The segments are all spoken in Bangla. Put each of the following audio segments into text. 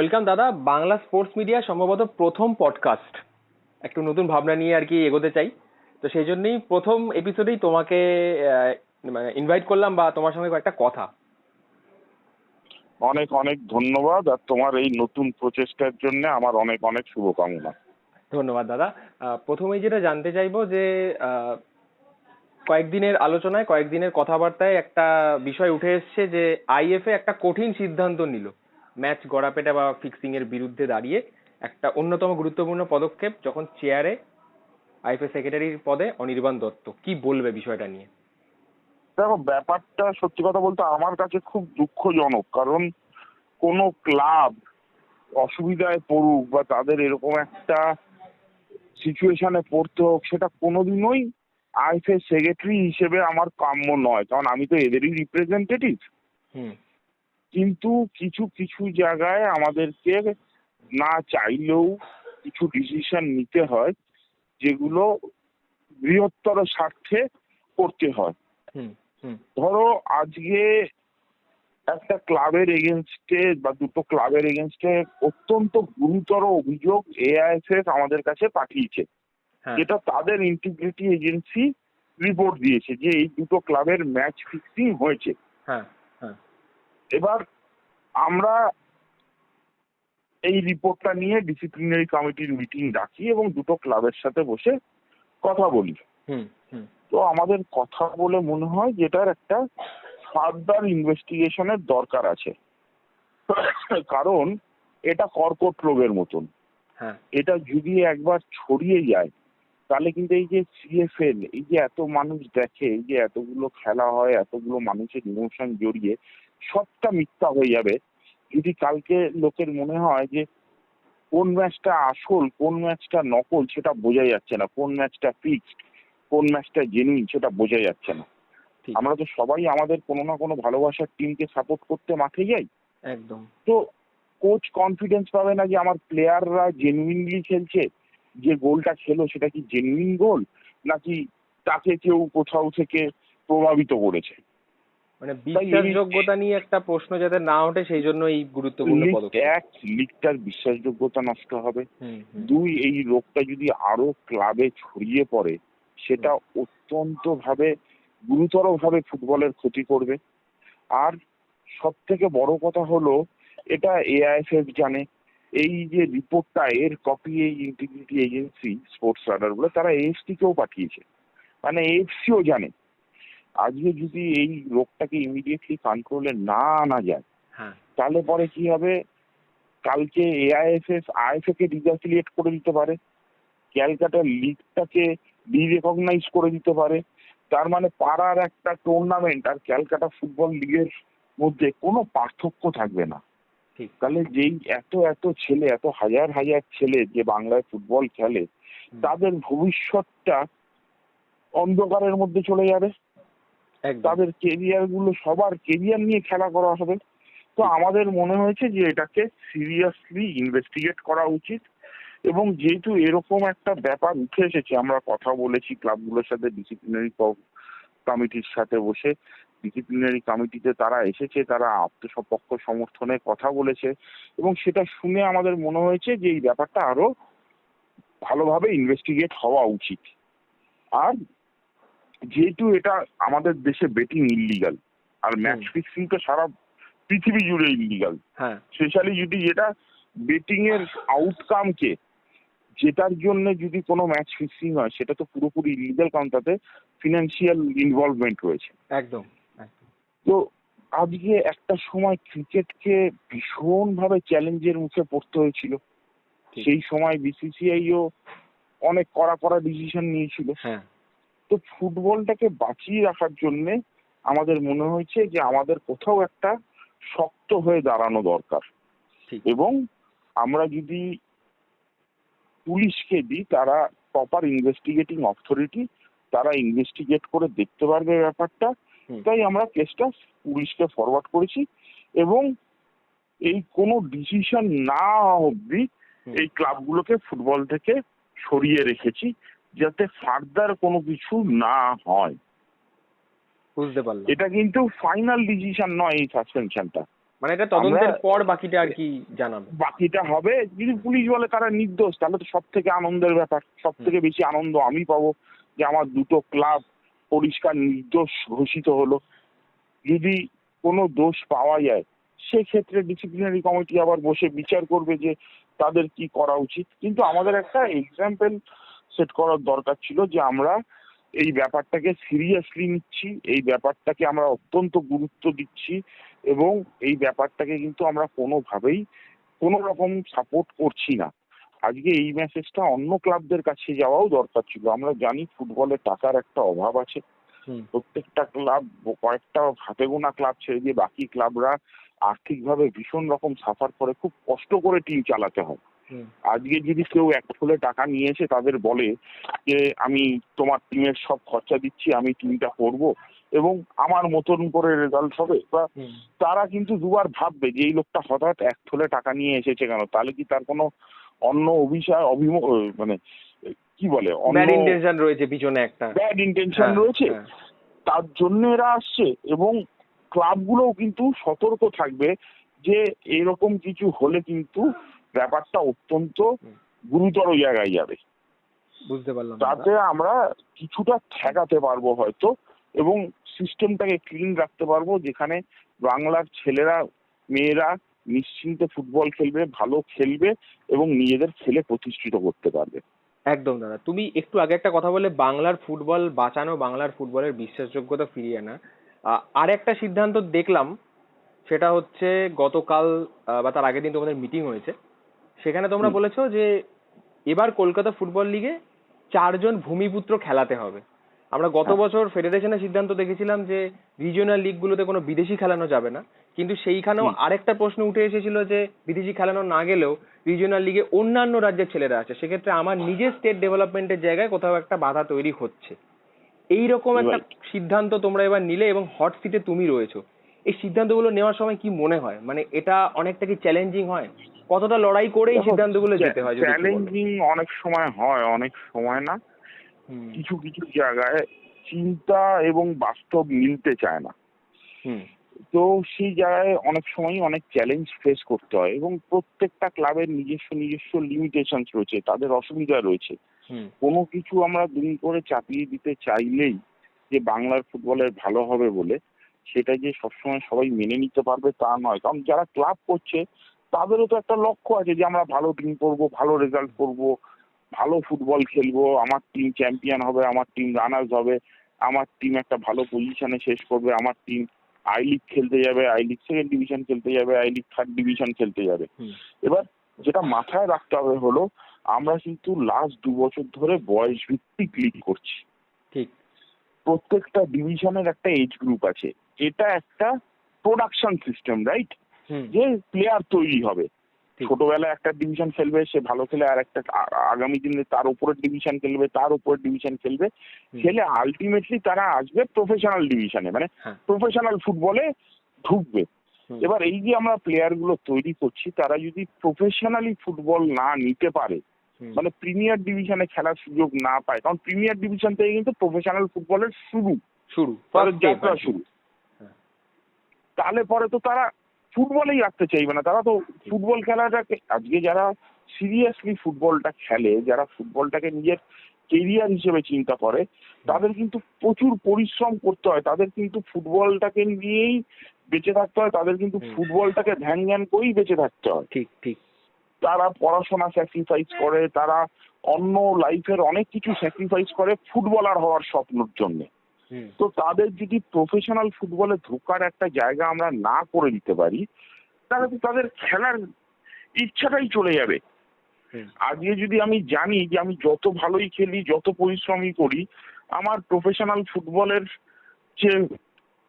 ওয়েলকাম দাদা বাংলা স্পোর্টস মিডিয়া সম্ভবত প্রথম পডকাস্ট একটু নতুন ভাবনা নিয়ে আর কি এগোতে চাই। তো সেই জন্যই প্রথম এপিসোডেই তোমাকে মানে ইনভাইট করলাম বা তোমার সঙ্গে কয়েকটা কথা। অনেক অনেক ধন্যবাদ আর তোমার এই নতুন প্রচেষ্টার জন্য আমার অনেক অনেক শুভকামনা। ধন্যবাদ দাদা। প্রথমেই যেটা জানতে চাইব যে কয়েকদিনের আলোচনায় কয়েকদিনের কথাবার্তায় একটা বিষয় উঠে এসছে যে আইএফএ একটা কঠিন সিদ্ধান্ত নিল। ম্যাচ গড়াপেটা বা ফিক্সিং এর বিরুদ্ধে দাঁড়িয়ে একটা অন্যতম গুরুত্বপূর্ণ পদক্ষেপ যখন চেয়ারে আইএফএ সেক্রেটারির পদে অনির্বাণ দত্ত। কি বলবে বিষয়টা নিয়ে? দেখো ব্যাপারটা সত্যি কথা বলতে আমার কাছে খুব দুঃখজনক। কারণ কোনো ক্লাব অসুবিধায় পড়ুক বা তাদের এরকম একটা সিচুয়েশনে পড়তে হোক সেটা কোনোদিনই আইএফএ সেক্রেটারি হিসেবে আমার কাম্য নয়। কারণ আমি তো এদেরই রিপ্রেজেন্টেটিভ হুম। কিন্তু কিছু কিছু জায়গায় আমাদেরকে না চাইলেও কিছু ডিসিশন নিতে হয় যেগুলো বৃহত্তর স্বার্থে করতে হয়। ধরো আজকে একটা ক্লাবের এগেনস্টে বা দুটো ক্লাবের এগেনস্টে অত্যন্ত গুরুতর অভিযোগ এআইএফএফ আমাদের কাছে পাঠিয়েছে। হ্যাঁ। যেটা তাদের ইন্টিগ্রিটি এজেন্সি রিপোর্ট দিয়েছে যে এই দুটো ক্লাবের ম্যাচ ফিক্সিং হয়েছে। হ্যাঁ হ্যাঁ। এবার আমরা এই রিপোর্টটা নিয়ে ডিসিপ্লিনারি কমিটির মিটিং ডাকি এবং দুটো ক্লাবের সাথে বসে কথা বলি। তো আমাদের কথা বলে মনে হয় যেটার একটা ফার্দার ইনভেস্টিগেশনের দরকার আছে। কারণ এটা কর্কট রোগের মতন। হ্যাঁ। এটা যদি একবার ছড়িয়ে যায় তাহলে কিন্তু এই যে সিএফএল এই যে এত মানুষ দেখে এই যে এতগুলো খেলা হয় এতগুলো মানুষের ইমোশন জড়িয়ে সবটা মিথ্যা হয়ে যাবে। যদি কালকে লোকের মনে হয় যে কোন ম্যাচটা আসল কোন ম্যাচটা নকল সেটা বোঝা যাচ্ছে না। কোন ম্যাচটা ফিক্সড কোন ম্যাচটা জেনুইন সেটা বোঝা যাচ্ছে না। আমরা তো সবাই আমাদের কোনো না কোনো ভালোবাসার টিমকে সাপোর্ট করতে মাঠে যাই। একদম। তো কোচ কনফিডেন্স পাবে না যে আমার প্লেয়াররা জেনুইনলি খেলছে যে গোলটা খেলো সেটা কি জেনুইন গোল নাকি তাকে কেউ কোথাও থেকে প্রভাবিত করেছে? মানে বিশ্বাসযোগ্যতা নিয়ে একটা প্রশ্ন যাতে না ওঠে সেই জন্য এই গুরুত্বপূর্ণ পদক্ষেপ। এক লিগটার বিশ্বাসযোগ্যতা নষ্ট হবে। দুই এই রোগটা যদি আরও ক্লাবে ছড়িয়ে পড়ে সেটা অত্যন্ত ভাবে গুরুতর ভাবে ফুটবলের ক্ষতি করবে। আর সব থেকে বড় কথা হলো এটা এআইএফএফ জানে এই যে রিপোর্টটা এর কপি এই ইন্টিগ্রিটি এজেন্সি স্পোর্টস রাডার বলে তারা এএফসি কেও পাঠিয়েছে। মানে এএফসিও জানে। আজকে যদি এই রোগটাকে ইমিডিয়েটলি কন্ট্রোলে না আনা যায় হ্যাঁ। তাহলে পরে কি হবে? কালকে এআইএফএফ আইএফএ কে ডিসঅ্যাফিলিয়েট করে দিতে পারে। ক্যালকাটা লিগটাকে ডিরেকগনাইজ করে দিতে পারে। তার মানে পাড়ার একটা টুর্নামেন্ট আর ক্যালকাটা ফুটবল লিগের মধ্যে কোনো পার্থক্য থাকবে না। তাহলে যেই এত এত ছেলে এত হাজার হাজার ছেলে যে বাংলায় ফুটবল খেলে তাদের ভবিষ্যৎটা অন্ধকারের মধ্যে চলে যাবে। তাদের কেরিয়ারগুলো, সবার কেরিয়ার নিয়ে খেলা করা হবে। তো আমাদের মনে হয়েছে যে এটাকে সিরিয়াসলি ইনভেস্টিগেট করা উচিত। এবং যেহেতু এরকম একটা ব্যাপার উঠে এসেছে, আমরা কথা বলেছি ক্লাবগুলোর সাথে ডিসিপ্লিনারি কমিটির সাথে বসে। ডিসিপ্লিনারি কমিটিতে তারা এসেছে, তারা আত্মসপক্ষ সমর্থনে কথা বলেছে। এবং সেটা শুনে আমাদের মনে হয়েছে যে এই ব্যাপারটা আরও ভালোভাবে ইনভেস্টিগেট হওয়া উচিত। আর যেহেতু এটা আমাদের দেশে বেটিং ইলিগাল আর ম্যাচ ফিক্সিং তো সারা পৃথিবী জুড়ে ইলিগাল হ্যাঁ। স্পেশালি যদি যেটা বেটিং এর আউটকামকে যেটার জন্য যদি কোনো ম্যাচ ফিক্সিং হয় সেটা তো পুরোপুরি ইলিগাল কারণ তাতে ফিনান্সিয়াল ইনভলভমেন্ট রয়েছে। একদম একদম। তো আজকে একটা সময় ক্রিকেটকে ভীষণভাবে চ্যালেঞ্জের মুখে পড়তে হয়েছিল। সেই সময় বিসিসিআইও অনেক কড়া কড়া ডিসিশন নিয়েছিল। হ্যাঁ। তো ফুটবলটাকে বাঁচিয়ে রাখার জন্য আমাদের মনে হয়েছে যে আমাদের কোথাও একটা শক্ত হয়ে দাঁড়ানো দরকার। এবং আমরা যদি পুলিশকে দিই তারা প্রপার ইনভেস্টিগেটিং অথরিটি তারা ইনভেস্টিগেট করে দেখতে পারবে ব্যাপারটা তাই আমরা কেসটা পুলিশকে ফরওয়ার্ড করেছি এবং এই কোনো ডিসিশন না হুম। এই ক্লাবগুলোকে ফুটবল থেকে সরিয়ে রেখেছি। যাতে ফার্দার কোনো কিছু না হয়। বুঝতে পারলাম। এটা কিন্তু ফাইনাল ডিসিশন নয় এই সাসপেনশনটা মানে এটা তদন্তের পর বাকিটা আর কি জানাবে? বাকিটা হবে যদি পুলিশ বলে তারা নির্দোষ তাহলে তো সব থেকে আনন্দের ব্যাপার। সব থেকে বেশি আনন্দ আমি পাবো যে আমার দুটো ক্লাব পরিষ্কার নির্দোষ ঘোষিত হলো। যদি কোনো দোষ পাওয়া যায় সেক্ষেত্রে ডিসিপ্লিনারি কমিটি আবার বসে বিচার করবে যে তাদের কি করা উচিত। কিন্তু আমাদের একটা এক্সাম্পল সেট করার দরকার ছিল যে আমরা এই ব্যাপারটাকে সিরিয়াসলি নিচ্ছি এই ব্যাপারটাকে আমরা অত্যন্ত গুরুত্ব দিচ্ছি এবং এই ব্যাপারটাকে কিন্তু আমরা কোনোভাবেই কোনো রকম সাপোর্ট করছি না। আজকে এই মেসেজটা অন্য ক্লাবদের কাছে যাওয়াও দরকার ছিল। আমরা জানি ফুটবলে টাকার একটা অভাব আছে। প্রত্যেকটা ক্লাব কয়েকটা হাতে গোনা ক্লাব ছেড়ে দিয়ে বাকি ক্লাবরা আর্থিকভাবে ভীষণ রকম সাফার করে খুব কষ্ট করে টিম চালাতে হয়। আজকে যদি কেউ এক ফুলে টাকা নিয়েছে তাদের বলে যে আমি তোমার টিমের সব খরচা দিচ্ছি আমি টিমটা করব এবং আমার মতন করে রেজাল্ট হবে। বা তারা কিন্তু দুবার ভাববে যে এই লোকটা হঠাৎ এক থলে টাকা নিয়ে এসেছে কেন? তাহলে কি তার কোনো অন্য অভিশাপ অভিম মানে কি বলে ব্যাড ইন্টেনশন রয়েছে পিছনে একটা। ব্যাড ইন্টেনশন রয়েছে। হ্যাঁ। তার জন্য এরা আসছে এবং ক্লাবগুলোও কিন্তু সতর্ক থাকবে যে এরকম কিছু হলে কিন্তু ব্যাপারটা অত্যন্ত গুরুতর জায়গায় যাবে। বুঝতে পারলাম তাতে আমরা কিছুটা ঠেকাতে পারব হয়তো এবং সিস্টেমটাকে ক্লিন রাখতে পারব যেখানে বাংলার ছেলেরা মেয়েরা নিশ্চিন্তে ফুটবল খেলবে ভালো খেলবে এবং নিজেদের খেলে প্রতিষ্ঠিত করতে পারবে। একদম দাদা। তুমি একটু আগে একটা কথা বলে বাংলার ফুটবল বাঁচানো বাংলার ফুটবলের বিশ্বাসযোগ্যতা ফিরিয়ে আনা। আর একটা সিদ্ধান্ত দেখলাম সেটা হচ্ছে গতকাল বা তার আগের দিন তোমাদের মিটিং হয়েছে। সেখানে তোমরা। বলেছ যে এবার কলকাতা ফুটবল লিগে চারজন ভূমিপুত্র খেলাতে হবে। আমরা গত হ্যাঁ। বছর ফেডারেশনের সিদ্ধান্ত দেখেছিলাম যে রিজিওনাল লিগগুলোতে কোনো বিদেশি খেলানো যাবে না। কিন্তু সেইখানেও। আরেকটা প্রশ্ন উঠে এসেছিল যে বিদেশি খেলানো না গেলেও রিজিওনাল লিগে অন্যান্য রাজ্যের ছেলেরা আছে। সেক্ষেত্রে আমার নিজের স্টেট ডেভেলপমেন্টের জায়গায় কোথাও একটা বাধা তৈরি হচ্ছে। এই রকম একটা সিদ্ধান্ত তোমরা এবার নিলে এবং হট সিটে তুমি রয়েছো। এই সিদ্ধান্তগুলো নেওয়ার সময় কি মনে হয়? মানে এটা অনেকটা কি চ্যালেঞ্জিং হয়? কতটা লড়াই করে এই সিদ্ধান্তগুলো যেতে হয় চ্যালেঞ্জিং অনেক সময় হয় অনেক সময় না। কিছু কিছু জায়গায় চিন্তা এবং বাস্তব মিলতে চায় না। তো সেই জায়গায় অনেক সময় অনেক চ্যালেঞ্জ ফেস করতে হয় এবং প্রত্যেকটা ক্লাবের নিজস্ব নিজস্ব লিমিটেশন রয়েছে তাদের অসুবিধা রয়েছে। কোনো কিছু আমরা দুম করে চাপিয়ে দিতে চাইলেই যে বাংলার ফুটবলের ভালো হবে বলে সেটা যে সবসময় সবাই মেনে নিতে পারবে তা নয়। কারণ যারা ক্লাব করছে তাদেরও তো একটা লক্ষ্য আছে যে আমরা ভালো টিম করব ভালো রেজাল্ট করব ভালো ফুটবল খেলব আমার টিম চ্যাম্পিয়ন হবে আমার টিম রানার্স হবে আমার টিম একটা ভালো পজিশনে শেষ করবে আমার টিম আই লিগ খেলতে যাবে আই লিগ সেকেন্ড ডিভিশন খেলতে যাবে আই লিগ থার্ড ডিভিশন খেলতে যাবে। এবার যেটা মাথায় রাখতে হবে হলো আমরা কিন্তু লাস্ট দু বছর ধরে বয়স ভিত্তিক লিগ করছি। ঠিক। প্রত্যেকটা ডিভিশনের একটা এজ গ্রুপ আছে। এটা একটা প্রোডাকশন সিস্টেম রাইট যে প্লেয়ার তৈরি হবে। ছোটবেলায় একটা ডিভিশন খেলবে সে ভালো খেলে আর একটা আগামী দিনে তার উপরের ডিভিশন খেলবে তার উপরের ডিভিশন খেলবে। খেলে আলটিমেটলি তারা আসবে প্রফেশনাল ডিভিশনে মানে হ্যাঁ। প্রফেশনাল ফুটবলে ঢুকবে। এবার এই যে আমরা প্লেয়ারগুলো তৈরি করছি তারা যদি প্রফেশনালি ফুটবল না নিতে পারে মানে প্রিমিয়ার ডিভিশনে খেলার সুযোগ না পায় কারণ প্রিমিয়ার ডিভিশন থেকে কিন্তু প্রফেশনাল ফুটবলের শুরু। শুরু। যাত্রা শুরু। হ্যাঁ। তাহলে পরে তো তারা ফুটবলেই রাখতে চাইবে না। তারা তো ফুটবল খেলাটাকে আজকে যারা সিরিয়াসলি ফুটবলটা খেলে যারা ফুটবলটাকে নিজের কেরিয়ার হিসেবে চিন্তা করে তাদের কিন্তু প্রচুর পরিশ্রম করতে হয়। তাদের কিন্তু ফুটবলটাকে নিয়েই বেঁচে থাকতে হয়। তাদের কিন্তু ফুটবলটাকে ধ্যান জ্ঞান করেই বেঁচে থাকতে হয়। ঠিক ঠিক। তারা পড়াশোনা স্যাক্রিফাইস করে তারা অন্য লাইফের অনেক কিছু স্যাক্রিফাইস করে ফুটবলার হওয়ার স্বপ্নর জন্য। তো তাদের যদি প্রফেশনাল ফুটবলে ঢোকার একটা জায়গা আমরা না করে দিতে পারি তাহলে তো তাদের খেলার ইচ্ছাটাই চলে যাবে। আজকে যদি আমি জানি যে আমি যত ভালোই খেলি যত পরিশ্রমই করি আমার প্রফেশনাল ফুটবলের যে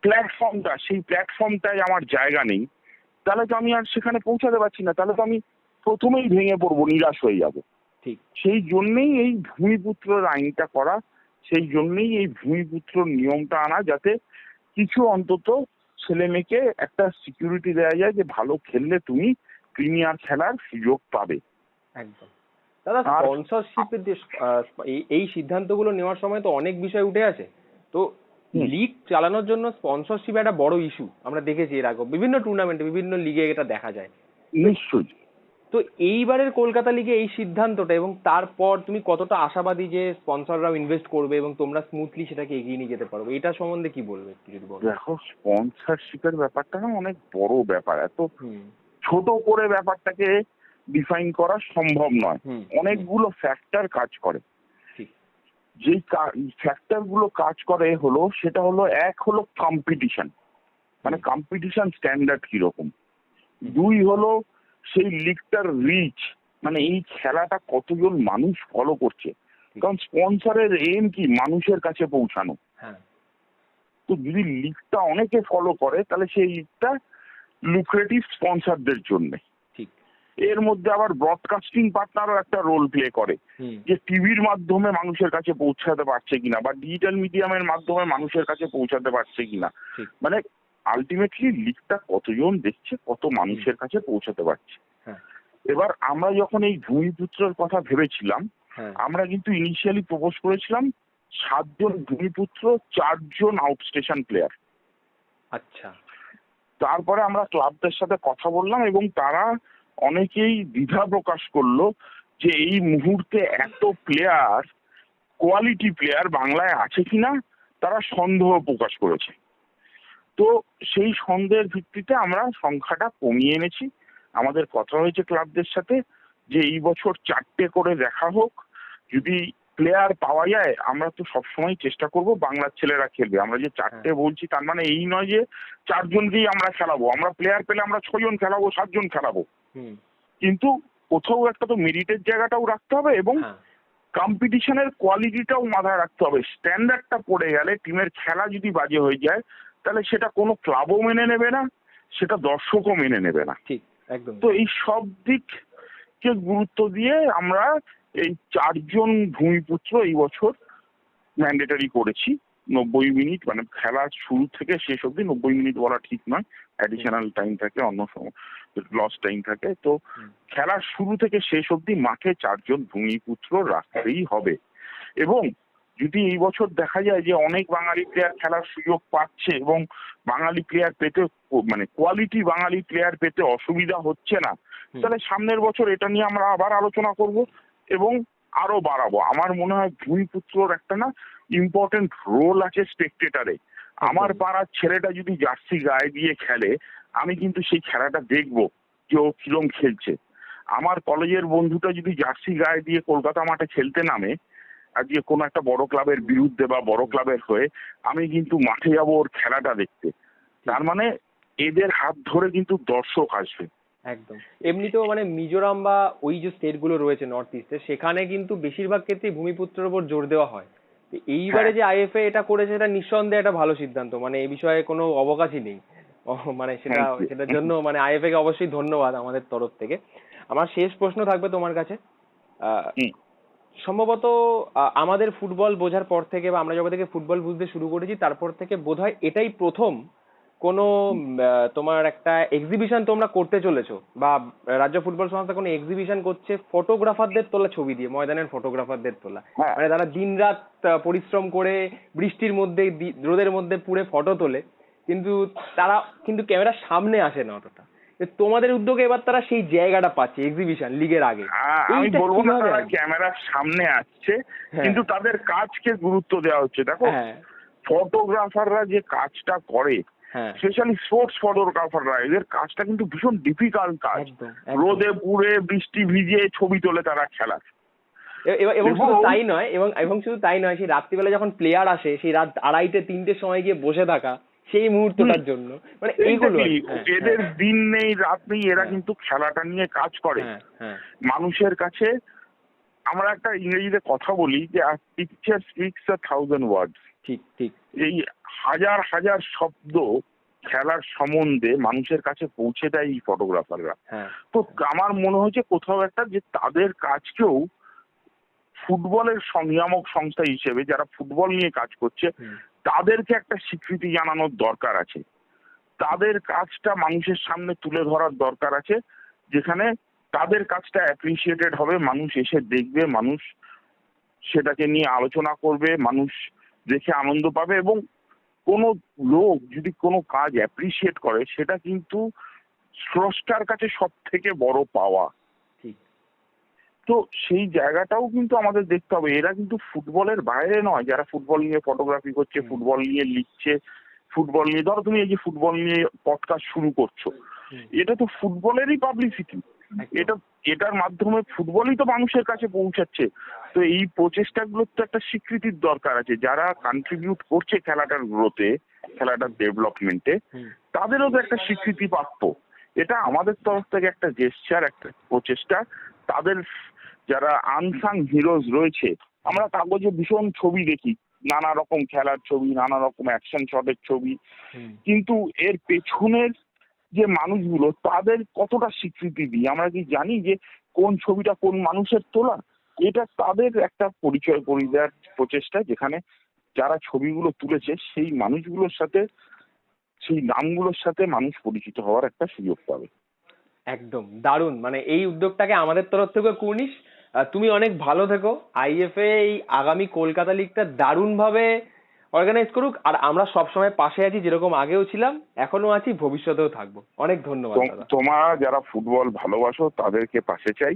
প্ল্যাটফর্মটা সেই প্ল্যাটফর্মটায় আমার জায়গা নেই তাহলে তো আমি আর সেখানে পৌঁছাতে পারছি না। তাহলে তো আমি প্রথমেই ভেঙে পড়ব নিরাশ হয়ে যাব। ঠিক। সেই জন্যেই এই ভূমিপুত্রের আইনটা করা সেই জন্যেই এই ভূমিপুত্র নিয়মটা আনা যাতে কিছু অন্তত ছেলে মেয়েকে একটা সিকিউরিটি দেওয়া যায় যে ভালো খেললে তুমি প্রিমিয়ার খেলার সুযোগ পাবে। একদম। দাদা স্পন্সরশিপের যে আহ, এই এই সিদ্ধান্তগুলো নেওয়ার সময় তো অনেক বিষয় উঠে আছে। তো লিগ চালানোর জন্য স্পন্সরশিপ একটা বড় ইস্যু আমরা দেখেছি এর আগে বিভিন্ন টুর্নামেন্টে বিভিন্ন লিগে এটা দেখা যায়। নিশ্চয়ই। তো এইবারের কলকাতা লিগে এই সিদ্ধান্তটা এবং তারপর তুমি কতটা আশাবাদী যে স্পন্সররাও ইনভেস্ট করবে এবং তোমরা স্মুথলি সেটাকে এগিয়ে নিয়ে যেতে পারবে এটা সম্বন্ধে কি বলবে একটু যদি বলো? দেখো স্পন্সরশিপের ব্যাপারটা না অনেক বড় ব্যাপার। এত ছোট করে ব্যাপারটাকে ডিফাইন করা সম্ভব নয়। অনেকগুলো ফ্যাক্টর কাজ করে। যেই ফ্যাক্টরগুলো কাজ করে হলো সেটা হলো এক হলো কম্পিটিশন মানে কম্পিটিশন স্ট্যান্ডার্ড কীরকম? দুই হলো সেই লিগটার রিচ মানে এই খেলাটা কতজন মানুষ ফলো করছে? কারণ স্পন্সরের এম কি? মানুষের কাছে পৌঁছানো। হ্যাঁ। তো যদি লিগটা অনেকে ফলো করে তাহলে সেই লিগটা লুক্রেটিভ স্পন্সরদের জন্য। ঠিক। এর মধ্যে আবার ব্রডকাস্টিং পার্টনারও একটা রোল প্লে করে। যে টিভির মাধ্যমে মানুষের কাছে পৌঁছাতে পারছে কিনা বা ডিজিটাল মিডিয়ামের মাধ্যমে মানুষের কাছে পৌঁছাতে পারছে কিনা। মানে আলটিমেটলি লিগটা কতজন দেখছে কত মানুষের কাছে পৌঁছাতে পারছে। হ্যাঁ। এবার আমরা যখন এই ভূমিপুত্রের কথা ভেবেছিলাম হ্যাঁ। আমরা কিন্তু ইনিশিয়ালি প্রপোজ করেছিলাম সাতজন ভূমিপুত্র চারজন আউটস্টেশন প্লেয়ার আচ্ছা। তারপরে আমরা ক্লাবদের সাথে কথা বললাম এবং তারা অনেকেই দ্বিধা প্রকাশ করল যে এই মুহূর্তে এত প্লেয়ার কোয়ালিটি প্লেয়ার বাংলায় আছে কিনা তারা সন্দেহ প্রকাশ করেছে। তো সেই সন্দেহের ভিত্তিতে আমরা সংখ্যাটা কমিয়ে এনেছি। আমাদের কথা হয়েছে ক্লাবদের সাথে যে এই বছর চারটে করে দেখা হোক যদি প্লেয়ার পাওয়া যায় আমরা তো সবসময় চেষ্টা করব বাংলার ছেলেরা খেলবে। আমরা যে চারটে বলছি তার মানে এই নয় যে চারজনকেই আমরা খেলাবো। আমরা প্লেয়ার পেলে আমরা ছজন খেলাবো সাতজন খেলাবো। কিন্তু কোথাও একটা তো মেরিটের জায়গাটাও রাখতে হবে এবং হ্যাঁ। কম্পিটিশনের কোয়ালিটিটাও মাথায় রাখতে হবে। স্ট্যান্ডার্ডটা পড়ে গেলে টিমের খেলা যদি বাজে হয়ে যায় তাহলে সেটা কোনো ক্লাবও মেনে নেবে না সেটা দর্শকও মেনে নেবে না। ঠিক একদম। তো এই সব দিককে গুরুত্ব দিয়ে আমরা এই চারজন ভূমিপুত্র এই বছর ম্যান্ডেটারি করেছি। নব্বই মিনিট মানে খেলার শুরু থেকে শেষ অবধি নব্বই মিনিট বলা ঠিক নয় অ্যাডিশনাল টাইম থাকে অন্য সময় লস টাইম থাকে। তো। খেলার শুরু থেকে শেষ অবধি মাঠে চারজন ভূমিপুত্র রাখতেই হবে। এবং যদি এই বছর দেখা যায় যে অনেক বাঙালি প্লেয়ার খেলার সুযোগ পাচ্ছে এবং বাঙালি প্লেয়ার পেতে মানে কোয়ালিটি বাঙালি প্লেয়ার পেতে অসুবিধা হচ্ছে না তাহলে সামনের বছর এটা নিয়ে আমরা আবার আলোচনা করব এবং আরও বাড়াবো। আমার মনে হয় ভূমিপুত্রর একটা না ইম্পর্টেন্ট রোল আছে স্পেকটেটারে আমার পাড়ার ছেলেটা যদি জার্সি গায়ে দিয়ে খেলে আমি কিন্তু সেই খেলাটা দেখব যে ও কিরম খেলছে। আমার কলেজের বন্ধুটা যদি জার্সি গায়ে দিয়ে কলকাতা মাঠে খেলতে নামে আজকে কোনো একটা বড় ক্লাবের বিরুদ্ধে বা বড় ক্লাবের হয়ে আমি কিন্তু মাঠে যাব ওর খেলাটা দেখতে। তার মানে এদের হাত ধরে কিন্তু দর্শক আসবে। একদম। এমনিতেও মানে মিজোরাম বা ওই যে স্টেটগুলো রয়েছে নর্থ ইস্টে সেখানে কিন্তু বেশিরভাগ ক্ষেত্রেই ভূমিপুত্রের উপর জোর দেওয়া হয়। এইবারে হ্যাঁ। যে আইএফএ এটা করেছে এটা নিঃসন্দেহে একটা ভালো সিদ্ধান্ত। মানে এই বিষয়ে কোনো অবকাশই নেই। মানে সেটা সেটার জন্য মানে আইএফএ কে অবশ্যই ধন্যবাদ আমাদের তরফ থেকে। আমার শেষ প্রশ্ন থাকবে তোমার কাছে। সম্ভবত আমাদের ফুটবল বোঝার পর থেকে বা আমরা যবে থেকে ফুটবল বুঝতে শুরু করেছি তারপর থেকে বোধহয় এটাই প্রথম কোনো তোমার একটা এক্সিবিশন তোমরা করতে চলেছো বা রাজ্য ফুটবল সংস্থা কোনো এক্সিবিশন করছে ফটোগ্রাফারদের তোলা ছবি দিয়ে ময়দানের ফটোগ্রাফারদের তোলা। হ্যাঁ। মানে তারা দিনরাত পরিশ্রম করে বৃষ্টির মধ্যে রোদের মধ্যে পুড়ে ফটো তোলে কিন্তু তারা কিন্তু ক্যামেরার সামনে আসে না অতটা। তোমাদের উদ্যোগে এবার তারা সেই জায়গাটা পাচ্ছে এক্সিবিশন লিগের আগে। আ- আমি বলব না তারা ক্যামেরার সামনে আসছে হ্যাঁ। কিন্তু তাদের কাজকে গুরুত্ব দেওয়া হচ্ছে। দেখো হ্যাঁ। ফটোগ্রাফাররা যে কাজটা করে হ্যাঁ। স্পেশালি স্পোর্টস ফটোগ্রাফাররা এদের কাজটা কিন্তু ভীষণ ডিফিকাল্ট কাজ। রোদে পুড়ে বৃষ্টি ভিজে ছবি তোলে তারা এবার- এবং শুধু তাই নয় এবং এবং শুধু তাই নয় সেই রাত্রিবেলা যখন প্লেয়ার আসে সেই রাত আড়াইটে তিনটের সময় গিয়ে বসে থাকা সেই মুহূর্তটার জন্য। মানে এইগুলো। হ্যাঁ, এদের দিন নেই রাত নেই এরা হ্যাঁ। কিন্তু খেলাটা নিয়ে কাজ করে। হ্যাঁ হ্যাঁ। মানুষের কাছে আমরা একটা ইংরেজিতে কথা বলি যে picture speaks a thousand words ঠিক ঠিক। এই হাজার হাজার শব্দ খেলার সম্বন্ধে মানুষের কাছে পৌঁছে দেয় এই ফটোগ্রাফাররা হ্যাঁ। তো আমার মনে হয়েছে কোথাও একটা যে তাদের কাজকেও ফুটবলের সংনিয়ামক সংস্থা হিসেবে যারা ফুটবল নিয়ে কাজ করছে তাদেরকে একটা স্বীকৃতি জানানোর দরকার আছে। তাদের কাজটা মানুষের সামনে তুলে ধরার দরকার আছে, যেখানে তাদের কাজটা অ্যাপ্রিসিয়েটেড হবে, মানুষ এসে দেখবে, মানুষ সেটাকে নিয়ে আলোচনা করবে, মানুষ দেখে আনন্দ পাবে এবং কোনো লোক যদি কোনো কাজ অ্যাপ্রিসিয়েট করে, সেটা কিন্তু স্রষ্টার কাছে সব থেকে বড় পাওয়া। তো সেই জায়গাটাও কিন্তু আমাদের দেখতে হবে। এরা কিন্তু ফুটবলের বাইরে নয়। যারা ফুটবল নিয়ে ফটোগ্রাফি করছে ফুটবল নিয়ে লিখছে ফুটবল নিয়ে ধরো তুমি এই যে ফুটবল নিয়ে পডকাস্ট শুরু করছ এটা তো ফুটবলেরই পাবলিসিটি এটা এটার মাধ্যমে ফুটবলই তো মানুষের কাছে পৌঁছাচ্ছে। তো এই প্রচেষ্টাগুলোর তো একটা স্বীকৃতির দরকার আছে। যারা কন্ট্রিবিউট করছে খেলাটার গ্রোথে খেলাটার ডেভেলপমেন্টে তাদেরও তো একটা স্বীকৃতি প্রাপ্য। এটা আমাদের তরফ থেকে একটা জেস্টার একটা প্রচেষ্টা। তাদের যারা আনসাং হিরোজ রয়েছে আমরা কাগজে ভীষণ ছবি দেখি। নানা রকম খেলার ছবি নানা রকম অ্যাকশন শটের ছবি। কিন্তু এর পেছনের যে মানুষগুলো তাদের কতটা স্বীকৃতি দিই? আমরা কি জানি যে কোন ছবিটা কোন মানুষের তোলা? এটা তাদের একটা পরিচয় করে দেওয়ার প্রচেষ্টা যেখানে যারা ছবিগুলো তুলেছে সেই মানুষগুলোর সাথে সেই নামগুলোর সাথে মানুষ পরিচিত হওয়ার একটা সুযোগ পাবে। একদম দারুণ। মানে এই উদ্যোগটাকে আমাদের তরফ থেকে কুর্নিশ। তুমি অনেক ভালো থেকো। আইএফএ এই আগামী কলকাতা লিগটা দারুণ ভাবে অর্গানাইজ করুক। আর আমরা সবসময় পাশে আছি যেরকম আগেও ছিলাম এখনও আছি ভবিষ্যতেও থাকব। অনেক ধন্যবাদ তোমরা যারা ফুটবল ভালোবাসো তাদেরকে পাশে চাই।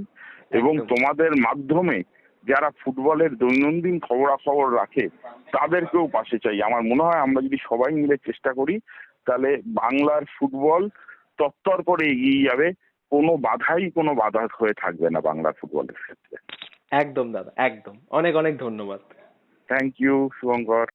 এবং তোমাদের মাধ্যমে যারা ফুটবলের দৈনন্দিন খবরাখবর রাখে তাদেরকেও পাশে চাই। আমার মনে হয় আমরা যদি সবাই মিলে চেষ্টা করি তাহলে বাংলার ফুটবল তত্তর করে এগিয়ে যাবে কোনো বাধাই কোনো বাধা হয়ে থাকবে না বাংলা ফুটবলের ক্ষেত্রে। একদম দাদা একদম। অনেক অনেক ধন্যবাদ। Thank you Shubhankar.